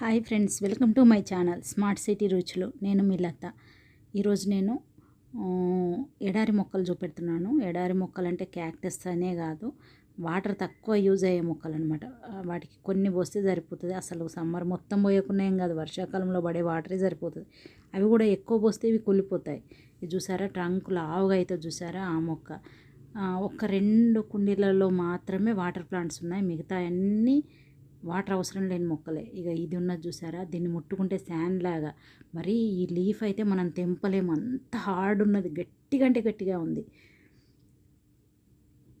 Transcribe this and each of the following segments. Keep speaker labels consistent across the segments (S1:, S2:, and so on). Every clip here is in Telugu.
S1: Hi friends welcome to my channel smart city రుచులు. నేను మీ లత. ఈరోజు నేను ఎడారి మొక్కలు చూపెడుతున్నాను. ఎడారి మొక్కలు అంటే క్యాక్టస్ అనే కాదు వాటర్ తక్కువ యూజ్ అయ్యే మొక్కలు అనమాట వాటికి కొన్ని పోస్తే సరిపోతుంది. అసలు సమ్మర్ మొత్తం పోయకుండా ఏం కాదు వర్షాకాలంలో పడే వాటరే సరిపోతుంది. అవి కూడా ఎక్కువ పోస్తే ఇవి కుళ్ళిపోతాయి. ఇది చూసారా? ట్రంక్ లావుగా అయితే చూసారా ఆ మొక్క? ఒక ఒక్క రెండు కుండీలలో మాత్రమే వాటర్ ప్లాంట్స్ ఉన్నాయి. మిగతా అన్నీ వాటర్ అవసరం లేని మొక్కలే. ఇక ఇది ఉన్నది చూసారా? దీన్ని ముట్టుకుంటే శాండ్ లాగా. మరి ఈ లీఫ్ అయితే మనం తెంపలేము. అంత హార్డ్ ఉన్నది. గట్టిగా అంటే గట్టిగా ఉంది.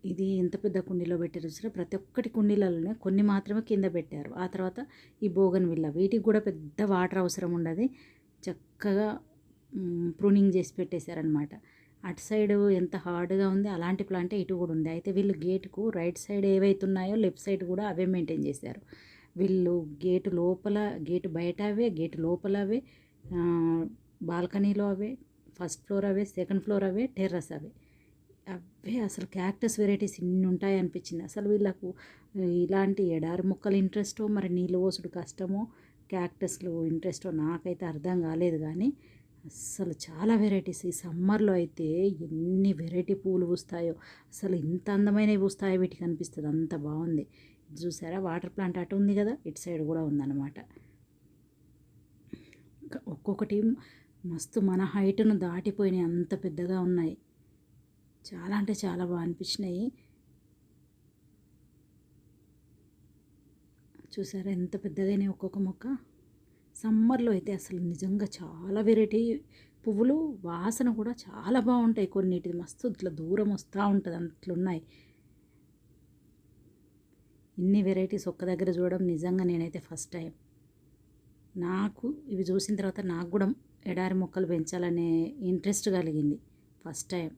S1: ఇది ఎంత పెద్ద కుండీలో పెట్టారు చూసారా? ప్రతి ఒక్కటి కుండీలలోనే కొన్ని మాత్రమే కింద పెట్టారు. ఆ తర్వాత ఈ బోగన్ విల్ల. వీటికి కూడా పెద్ద వాటర్ అవసరం ఉండదు. చక్కగా ప్రూనింగ్ చేసి పెట్టేశారనమాట అటు సైడ్ ఎంత హార్డ్గా ఉంది అలాంటి ప్లాంటే ఇటు కూడా ఉంది. అయితే వీళ్ళు గేటుకు రైట్ సైడ్ ఏవైతే ఉన్నాయో లెఫ్ట్ సైడ్ కూడా అవే మెయింటైన్ చేశారు. వీళ్ళు గేటు లోపల గేటు బయట అవే గేటు లోపల అవే బాల్కనీలో అవే ఫస్ట్ ఫ్లోర్ అవే సెకండ్ ఫ్లోర్ అవే టెర్రస్ అవే. అవే అసలు క్యాక్టస్ వెరైటీస్ ఇన్ని ఉంటాయి అనిపించింది అసలు వీళ్ళకు ఇలాంటి ఎడారి ముక్కలు ఇంట్రెస్టో మరి నీళ్ళు పోసుడు కష్టమో క్యాక్టస్లు ఇంట్రెస్టో నాకైతే అర్థం కాలేదు. కానీ అస్సలు చాలా వెరైటీస్. ఈ సమ్మర్లో అయితే ఎన్ని వెరైటీ పూలు పూస్తాయో అసలు ఇంత అందమైనవి పూస్తాయో వీటికి అనిపిస్తుంది. అంత బాగుంది. చూసారా? వాటర్ ప్లాంట్ అటు ఉంది కదా ఇటు సైడ్ కూడా ఉందన్నమాట. ఇంకా ఒక్కొక్కటి మస్తు మన హైట్ను దాటిపోయినాయి. అంత పెద్దగా ఉన్నాయి. చాలా అంటే చాలా బాగా అనిపించినాయి. చూసారా? ఎంత పెద్దగానే ఒక్కొక్క మొక్క? సమ్మర్లో అయితే అసలు నిజంగా చాలా వెరైటీ పువ్వులు వాసన కూడా చాలా బాగుంటాయి కొన్నిటిది. మస్తు ఇట్లా దూరం వస్తూ ఉంటుంది అట్లున్నాయి ఇన్ని వెరైటీస్ ఒక్క దగ్గర చూడడం నిజంగా నేనైతే ఫస్ట్ టైం. నాకు ఇవి చూసిన తర్వాత నాకు కూడా ఎడారి మొక్కలు పెంచాలనే ఇంట్రెస్ట్ కలిగింది ఫస్ట్ టైం.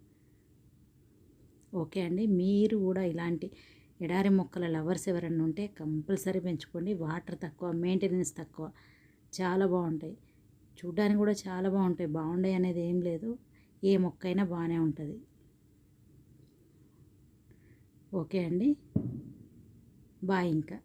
S1: ఓకే అండి మీరు కూడా ఇలాంటి ఎడారి మొక్కల లవర్స్ ఎవరన్నా ఉంటే కంపల్సరీ పెంచుకోండి. వాటర్ తక్కువ మెయింటెనెన్స్ తక్కువ. చాలా బాగుంటాయి. చూడ్డానికి కూడా చాలా బాగుంటాయి. బాగుండే అనేది ఏం లేదు. ఏ మొక్క అయినా బాగానే ఉంటుంది. ఓకే అండి. బాయ్ ఇంకా.